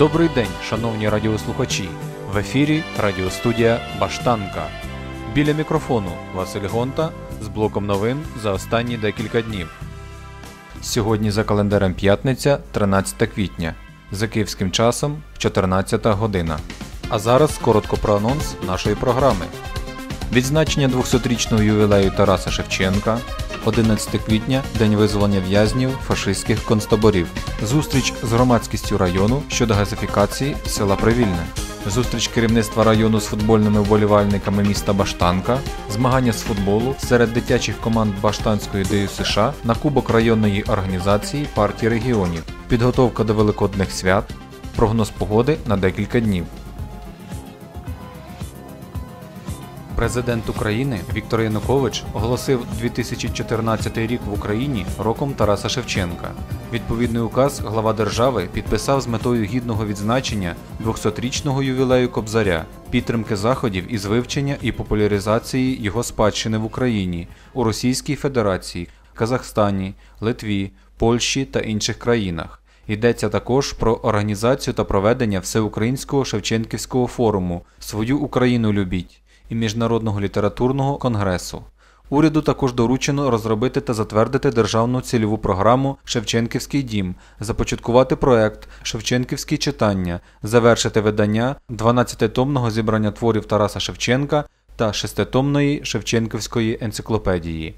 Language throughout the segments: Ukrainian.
Добрий день, шановні радіослухачі. В ефірі радіостудія Баштанка. Біля мікрофону Василь Гонта з блоком новин за останні декілька днів. Сьогодні за календарем п'ятниця, 13 квітня. За київським часом 14 година. А зараз коротко про анонс нашої програми. Відзначення 200-річного ювілею Тараса Шевченка, 11 квітня День визволення в'язнів фашистських концтаборів. Зустріч з громадськістю району щодо газифікації села Привільне. Зустріч керівництва району з футбольними вболівальниками міста Баштанка, змагання з футболу серед дитячих команд Баштанської ДЮ США на Кубок районної організації партії регіонів, підготовка до великодних свят, прогноз погоди на декілька днів. Президент України Віктор Янукович оголосив 2014 рік в Україні роком Тараса Шевченка. Відповідний указ глава держави підписав з метою гідного відзначення 200-річного ювілею Кобзаря, підтримки заходів із вивчення і популяризації його спадщини в Україні, у Російській Федерації, Казахстані, Литві, Польщі та інших країнах. Йдеться також про організацію та проведення всеукраїнського Шевченківського форуму Свою Україну любіть і Міжнародного літературного конгресу. Уряду також доручено розробити та затвердити державну цільову програму Шевченківський дім, започаткувати проект Шевченківські читання, завершити видання 12-томного зібрання творів Тараса Шевченка та 6-томної Шевченківської енциклопедії.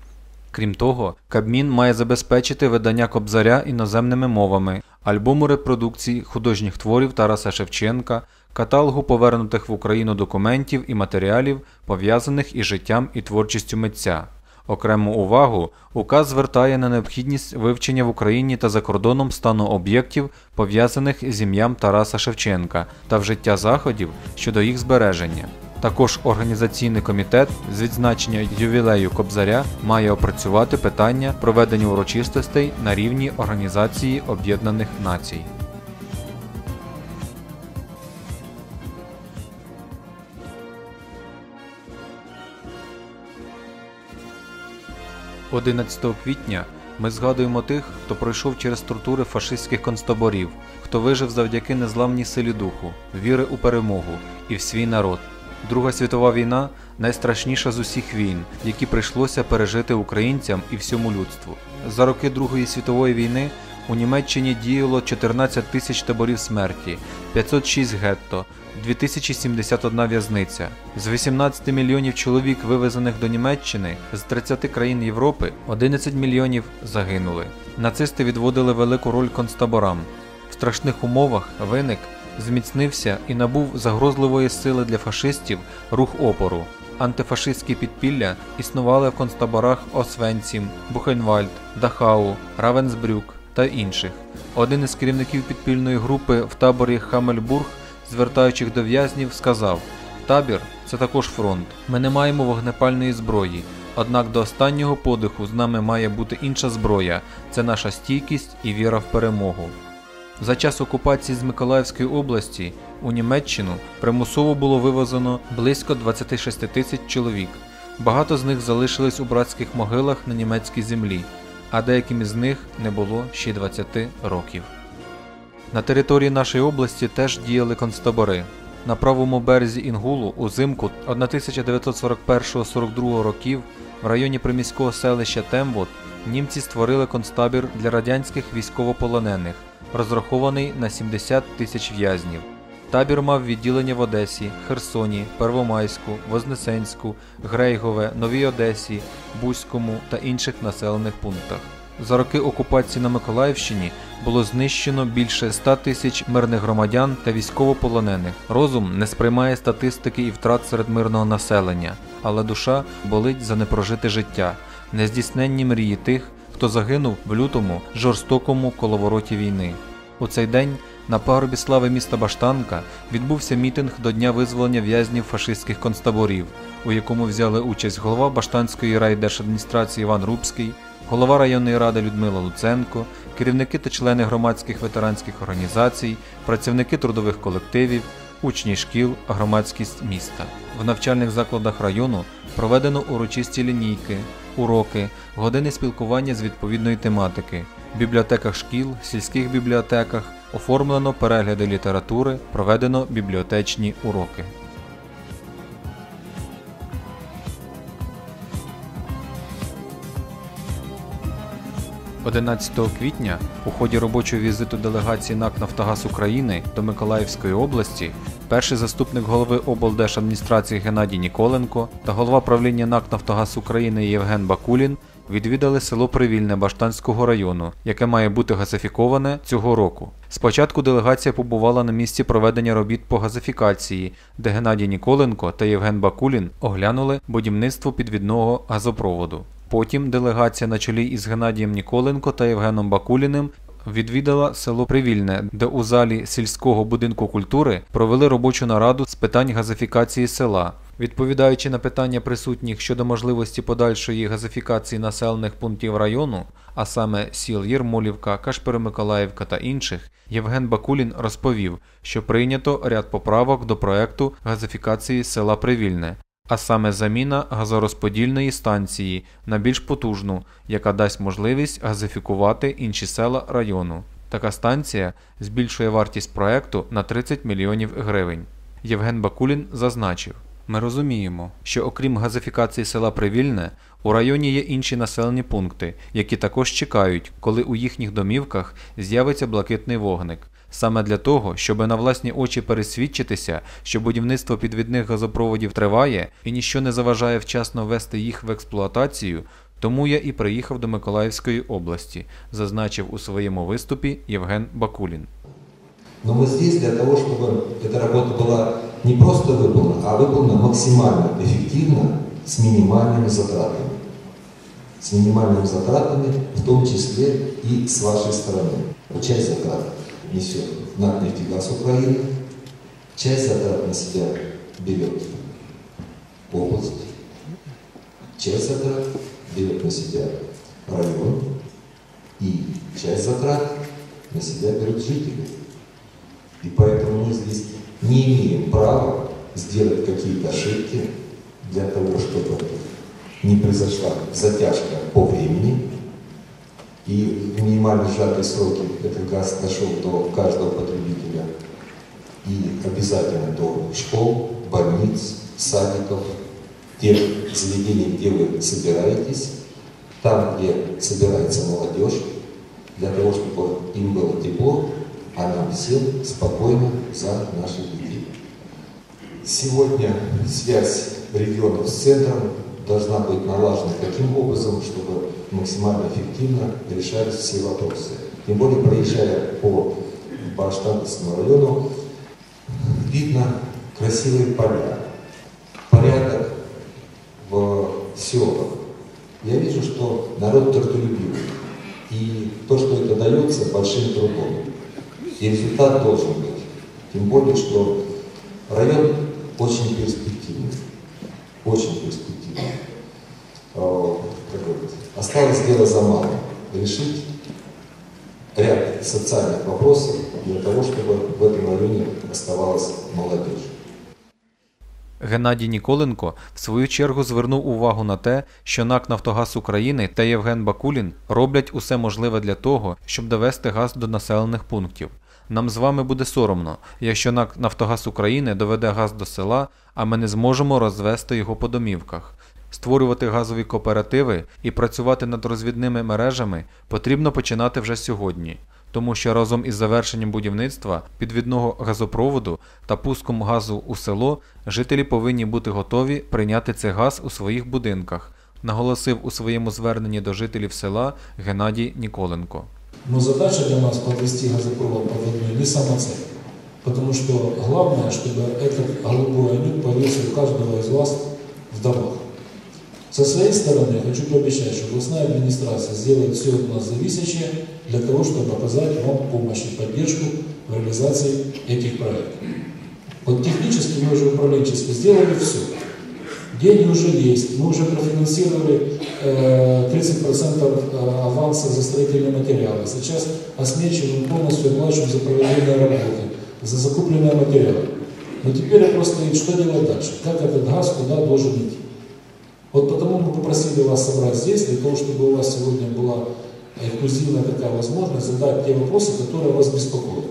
Крім того, Кабмін має забезпечити видання Кобзаря іноземними мовами, альбому репродукцій художніх творів Тараса Шевченка, каталогу повернутих в Україну документів і матеріалів, пов'язаних із життям і творчістю митця. Окрему увагу указ звертає на необхідність вивчення в Україні та за кордоном стану об'єктів, пов'язаних з ім'ям Тараса Шевченка та вжиття заходів щодо їх збереження. Також організаційний комітет з відзначення ювілею Кобзаря має опрацювати питання проведення урочистостей на рівні Організації Об'єднаних Націй. 11 квітня ми згадуємо тих, хто пройшов через тортури фашистських концтаборів, хто вижив завдяки незламній силі духу, віри у перемогу і в свій народ. Друга світова війна найстрашніша з усіх війн, які прийшлося пережити українцям і всьому людству. За роки Другої світової війни у Німеччині діяло 14 тисяч таборів смерті, 506 гетто, 2071 в'язниця. З 18 мільйонів чоловік, вивезених до Німеччини, з 30 країн Європи 11 мільйонів загинули. Нацисти відводили велику роль концтаборам. В страшних умовах виник, зміцнився і набув загрозливої сили для фашистів рух опору. Антифашистські підпілля існували в концтаборах Освенцім, Бухенвальд, Дахау, Равенсбрюк та інших. Один із керівників підпільної групи в таборі Хамельбург звертаючих до в'язнів, сказав: Табір це також фронт. Ми не маємо вогнепальної зброї. Однак до останнього подиху з нами має бути інша зброя це наша стійкість і віра в перемогу. За час окупації з Миколаївської області у Німеччину примусово було вивезено близько 26 тисяч чоловік. Багато з них залишились у братських могилах на німецькій землі, а деяким із них не було ще 20 років. На території нашої області теж діяли концтабори. На правому березі Інгулу узимку 1941-42 років в районі приміського селища Темвод німці створили концтабір для радянських військовополонених, розрахований на 70 тисяч в'язнів. Табір мав відділення в Одесі, Херсоні, Первомайську, Вознесенську, Грейгове, Новій Одесі, Бузькому та інших населених пунктах. За роки окупації на Миколаївщині було знищено більше 100 тисяч мирних громадян та військовополонених. Розум не сприймає статистики і втрат серед мирного населення, але душа болить за непрожите життя, нездійсненні мрії тих, хто загинув в лютому жорстокому коловороті війни. У цей день на пагорбі слави міста Баштанка відбувся мітинг до дня визволення в'язнів фашистських концтаборів, у якому взяли участь голова Баштанської райдержадміністрації Іван Рубський, голова районної ради Людмила Луценко, керівники та члени громадських ветеранських організацій, працівники трудових колективів, учні шкіл, громадськість міста. В навчальних закладах району проведено урочисті лінійки, уроки, години спілкування з відповідної тематики, в бібліотеках шкіл, сільських бібліотеках оформлено перегляди літератури, проведено бібліотечні уроки. 11 квітня у ході робочого візиту делегації НАК Нафтогаз України до Миколаївської області перший заступник голови облдержадміністрації Геннадій Ніколенко та голова правління НАК Нафтогаз України Євген Бакулін відвідали село Привільне Баштанського району, яке має бути газифіковане цього року. Спочатку делегація побувала на місці проведення робіт по газифікації, де Геннадій Ніколенко та Євген Бакулін оглянули будівництво підвідного газопроводу. Потім делегація на чолі із Геннадієм Ніколенко та Євгеном Бакуліним відвідала село Привільне, де у залі сільського будинку культури провели робочу нараду з питань газифікації села. Відповідаючи на питання присутніх щодо можливості подальшої газифікації населених пунктів району, а саме сіл Єрмолівка, Кашперомиколаївка та інших, Євген Бакулін розповів, що прийнято ряд поправок до проекту газифікації села Привільне, а саме заміна газорозподільної станції на більш потужну, яка дасть можливість газифікувати інші села району. Така станція збільшує вартість проекту на 30 мільйонів гривень. Євген Бакулін зазначив. Ми розуміємо, що окрім газифікації села Привільне, у районі є інші населені пункти, які також чекають, коли у їхніх домівках з'явиться блакитний вогник Саме для того, щоб на власні очі пересвідчитися, що будівництво підвідних газопроводів триває і ніщо не заважає вчасно ввести їх в експлуатацію, тому я і приїхав до Миколаївської області, зазначив у своєму виступі Євген Бакулін. Но мы здесь для того, чтобы эта работа была не просто выполнена, а выполнена максимально эффективно с минимальными затратами. С минимальными затратами, в том числе и с вашей стороны. Часть затрат несет НАК «Нефтегаз Украины», часть затрат на себя берет область, часть затрат берет на себя район, и часть затрат на себя берут жители. И поэтому мы здесь не имеем права сделать какие-то ошибки для того, чтобы не произошла затяжка по времени, и в минимально сжатые сроки этот газ дошел до каждого потребителя, и обязательно до школ, больниц, садиков, тех заведений, где вы собираетесь, там, где собирается молодежь, для того, чтобы им было тепло, а нам всем спокойно за наших детей. Сегодня связь регионов с центром должна быть налажена таким образом, чтобы максимально эффективно решались все вопросы. Тем более, проезжая по Баштанскому району, видно красивые поля, порядок в селах. Я вижу, что народ трудолюбивый. И то, что это дается большим трудом. И результат должен быть. Тем более, что район очень перспективный. Очень перспективный. Осталось дело за малым. Решить ряд социальных вопросов для того, чтобы в этом районе оставалась молодежь. Геннадій Ніколенко в свою чергу звернув увагу на те, що НАК Нафтогаз України та Євген Бакулін роблять усе можливе для того, щоб довести газ до населених пунктів. Нам з вами буде соромно, якщо НАК Нафтогаз України доведе газ до села, а ми не зможемо розвести його по домівках. Створювати газові кооперативи і працювати над розвідними мережами потрібно починати вже сьогодні, тому що разом із завершенням будівництва підвідного газопроводу та пуском газу у село жителі повинні бути готові прийняти цей газ у своїх будинках, наголосив у своєму зверненні до жителів села Геннадій Ніколенко. Но задача для нас подвести газопровод под не самоцель. Потому что главное, чтобы этот голубой анют появился у каждого из вас в домах. Со своей стороны хочу пообещать, что областная администрация сделает все от нас зависящее для того, чтобы оказать вам помощь и поддержку в реализации этих проектов. Вот технически мы уже управленчески сделали все. Деньги уже есть. Мы уже профинансировали э, 30% аванса за строительные материалы. Сейчас осмечиваем полностью оплачиваем за проведение работы, за закупленные материалы. Но теперь вопрос стоит, что делать дальше? Как этот газ куда должен идти? Вот потому мы попросили вас собрать здесь, для того, чтобы у вас сегодня была эксклюзивная такая возможность задать те вопросы, которые вас беспокоят.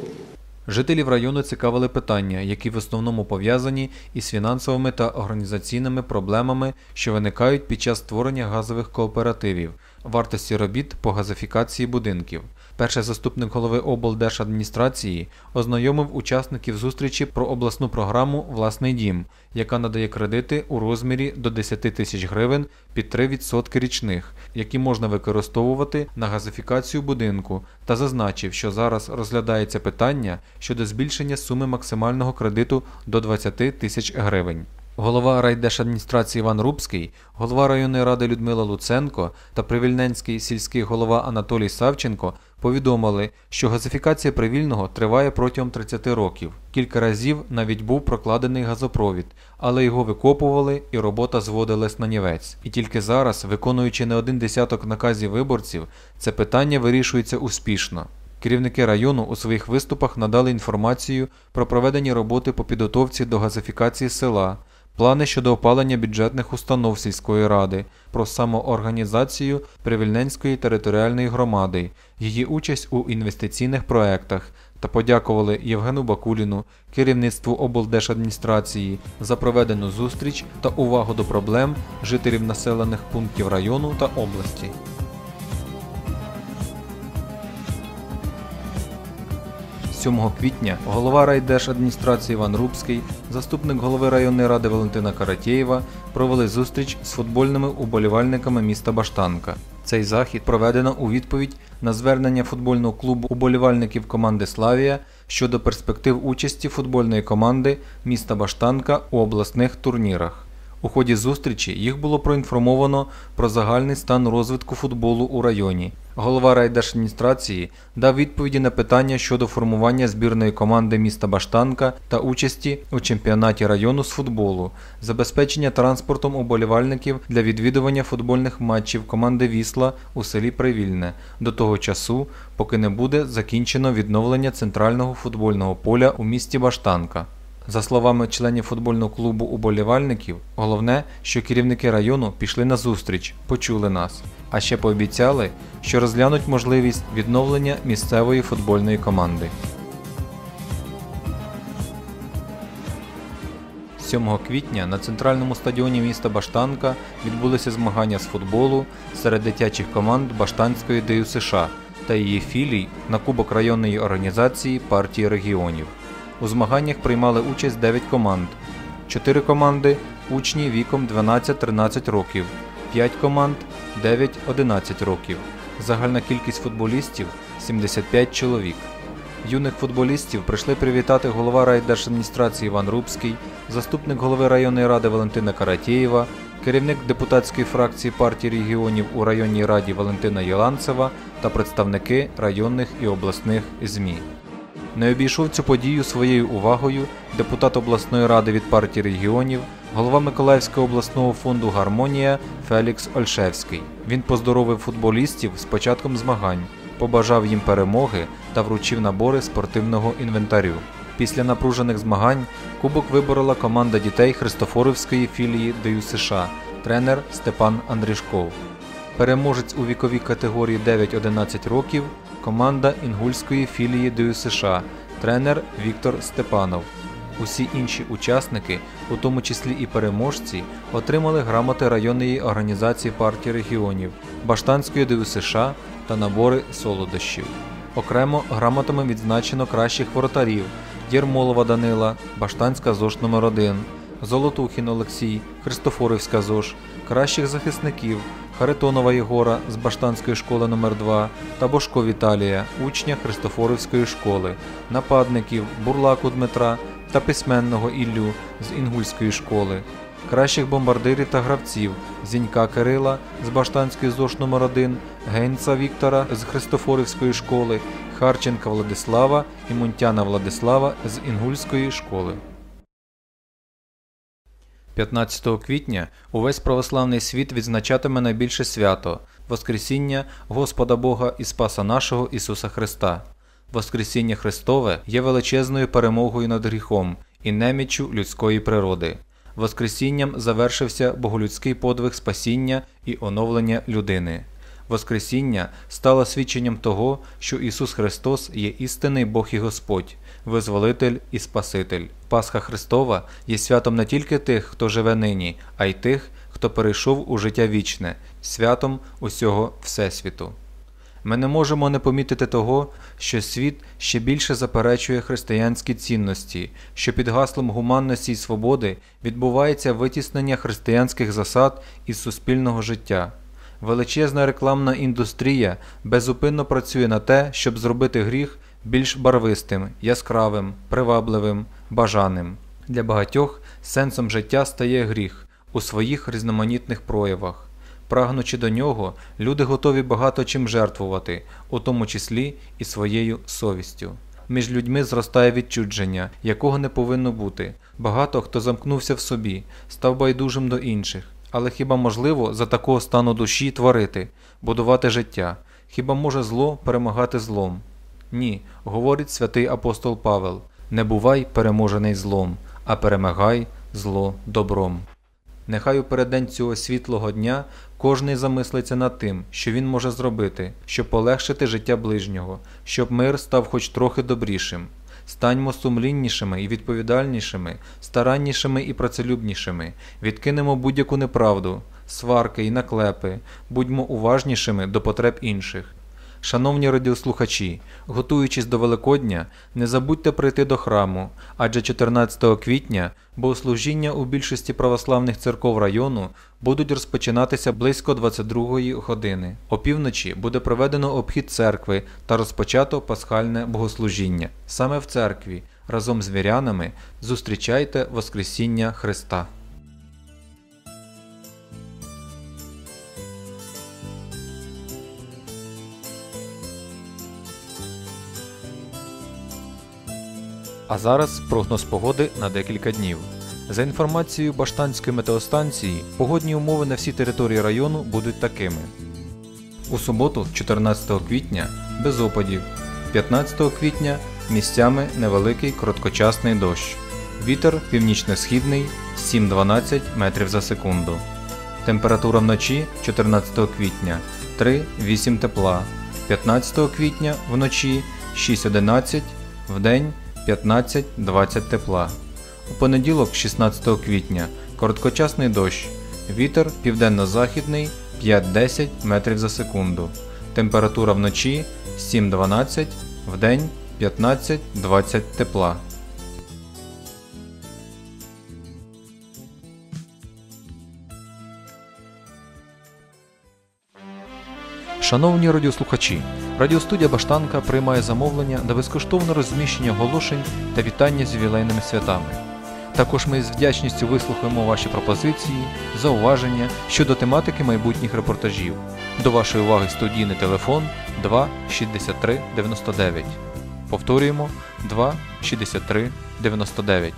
Жителів району цікавили питання, які в основному пов'язані із фінансовими та організаційними проблемами, що виникають під час створення газових кооперативів, вартості робіт по газифікації будинків. Перший заступник голови облдержадміністрації ознайомив учасників зустрічі про обласну програму Власний дім, яка надає кредити у розмірі до 10 тисяч гривень під 3% річних, які можна використовувати на газифікацію будинку, та зазначив, що зараз розглядається питання щодо збільшення суми максимального кредиту до 20 тисяч гривень. Голова райдержадміністрації Іван Рубський, голова районної ради Людмила Луценко та Привільненський сільський голова Анатолій Савченко повідомили, що газифікація Привільного триває протягом 30 років. Кілька разів навіть був прокладений газопровід, але його викопували і робота зводилась на нівець. І тільки зараз, виконуючи не один десяток наказів виборців, це питання вирішується успішно. Керівники району у своїх виступах надали інформацію про проведені роботи по підготовці до газифікації села, плани щодо опалення бюджетних установ сільської ради, про самоорганізацію Привільненської територіальної громади, її участь у інвестиційних проектах та подякували Євгену Бакуліну, керівництву облдержадміністрації за проведену зустріч та увагу до проблем жителів населених пунктів району та області. – 7 квітня голова райдержадміністрації Іван Рубський, заступник голови районної ради Валентина Каратєєва провели зустріч з футбольними уболівальниками міста Баштанка. Цей захід проведено у відповідь на звернення футбольного клубу уболівальників команди Славія щодо перспектив участі футбольної команди міста Баштанка у обласних турнірах. У ході зустрічі їх було проінформовано про загальний стан розвитку футболу у районі. Голова райдержадміністрації дав відповіді на питання щодо формування збірної команди міста Баштанка та участі у чемпіонаті району з футболу, забезпечення транспортом уболівальників для відвідування футбольних матчів команди Вісла у селі Привільне до того часу, поки не буде закінчено відновлення центрального футбольного поля у місті Баштанка. За словами членів футбольного клубу уболівальників, головне, що керівники району пішли на зустріч, почули нас, а ще пообіцяли, що розглянуть можливість відновлення місцевої футбольної команди. 7 квітня на центральному стадіоні міста Баштанка відбулися змагання з футболу серед дитячих команд Баштанської ДЮ США та її філій на Кубок районної організації партії регіонів. У змаганнях приймали участь 9 команд. 4 команди учні віком 12-13 років, 5 команд 9-11 років. Загальна кількість футболістів 75 чоловік. Юних футболістів прийшли привітати голова райдержадміністрації Іван Рубський, заступник голови районної ради Валентина Каратєєва, керівник депутатської фракції партії регіонів у районній раді Валентина Єланцева та представники районних і обласних ЗМІ. Не обійшов цю подію своєю увагою депутат обласної ради від партії регіонів, голова Миколаївського обласного фонду Гармонія Фелікс Ольшевський. Він поздоровив футболістів з початком змагань, побажав їм перемоги та вручив набори спортивного інвентарю. Після напружених змагань кубок виборола команда дітей Христофорівської філії ДЮ США, тренер Степан Андрішков. Переможець у віковій категорії 9-11 років команда інгульської філії ДЮ США, тренер Віктор Степанов. Усі інші учасники, у тому числі і переможці, отримали грамоти районної організації партії регіонів, Баштанської ДЮ США та набори солодощів. Окремо грамотами відзначено кращих воротарів Єрмолова Данила, Баштанська номер 1 Золотухін Олексій, Христофорівська ЗОЖ, кращих захисників Харитонова Єгора з Баштанської школи номер 2 та Бошко Віталія, учня Христофорівської школи, нападників Бурлаку Дмитра та письменного Іллю з Інгульської школи, кращих бомбардирів та гравців Зінька Кирила з Баштанської ЗОЖ номер 1 Гейнца Віктора з Христофорівської школи, Харченка Владислава і Мунтяна Владислава з Інгульської школи. 15 квітня увесь православний світ відзначатиме найбільше свято Воскресіння Господа Бога і Спаса нашого Ісуса Христа. Воскресіння Христове є величезною перемогою над гріхом і неміччю людської природи. Воскресінням завершився боголюдський подвиг спасіння і оновлення людини. Воскресіння стало свідченням того, що Ісус Христос є істинний Бог і Господь, Визволитель і Спаситель. Пасха Христова є святом не тільки тих, хто живе нині, а й тих, хто перейшов у життя вічне, святом усього Всесвіту. Ми не можемо не помітити того, що світ ще більше заперечує християнські цінності, що під гаслом гуманності й свободи відбувається витіснення християнських засад із суспільного життя. Величезна рекламна індустрія безупинно працює на те, щоб зробити гріх більш барвистим, яскравим, привабливим, бажаним. Для багатьох сенсом життя стає гріх у своїх різноманітних проявах. Прагнучи до нього, люди готові багато чим жертвувати, у тому числі і своєю совістю. Між людьми зростає відчудження, якого не повинно бути. Багато хто замкнувся в собі, став байдужим до інших. Але хіба можливо за такого стану душі творити, будувати життя? Хіба може зло перемагати злом? Ні, говорить святий апостол Павел: не бувай переможений злом, а перемагай зло добром. Нехай у переддень цього світлого дня кожний замислиться над тим, що він може зробити, щоб полегшити життя ближнього, щоб мир став хоч трохи добрішим. Станьмо сумліннішими і відповідальнішими, стараннішими і працелюбнішими, відкинемо будь-яку неправду, сварки і наклепи, будьмо уважнішими до потреб інших. Шановні радіослухачі, готуючись до Великодня, не забудьте прийти до храму, адже 14 квітня богослужіння у більшості православних церков району будуть розпочинатися близько 22 години. Опівночі буде проведено обхід церкви та розпочато пасхальне богослужіння. Саме в церкві разом з вірянами зустрічайте Воскресіння Христа. А зараз прогноз погоди на декілька днів. За інформацією Баштанської метеостанції, погодні умови на всій території району будуть такими: у суботу, 14 квітня, без опадів, 15 квітня місцями невеликий короткочасний дощ. Вітер північно-східний 7-12 метрів за секунду. Температура вночі 14 квітня 3-8 тепла, 15 квітня вночі 6-11, вдень 15-20 тепла. У понеділок, 16 квітня, короткочасний дощ. Вітер південно-західний 5-10 метрів за секунду. Температура вночі 7-12, вдень 15-20 тепла. Шановні радіослухачі, радіостудія Баштанка приймає замовлення на безкоштовне розміщення оголошень та вітання з ювілейними святами. Також ми з вдячністю вислухаємо ваші пропозиції, зауваження щодо тематики майбутніх репортажів. До вашої уваги студійний телефон 2 63 99. Повторюємо 2 63 99.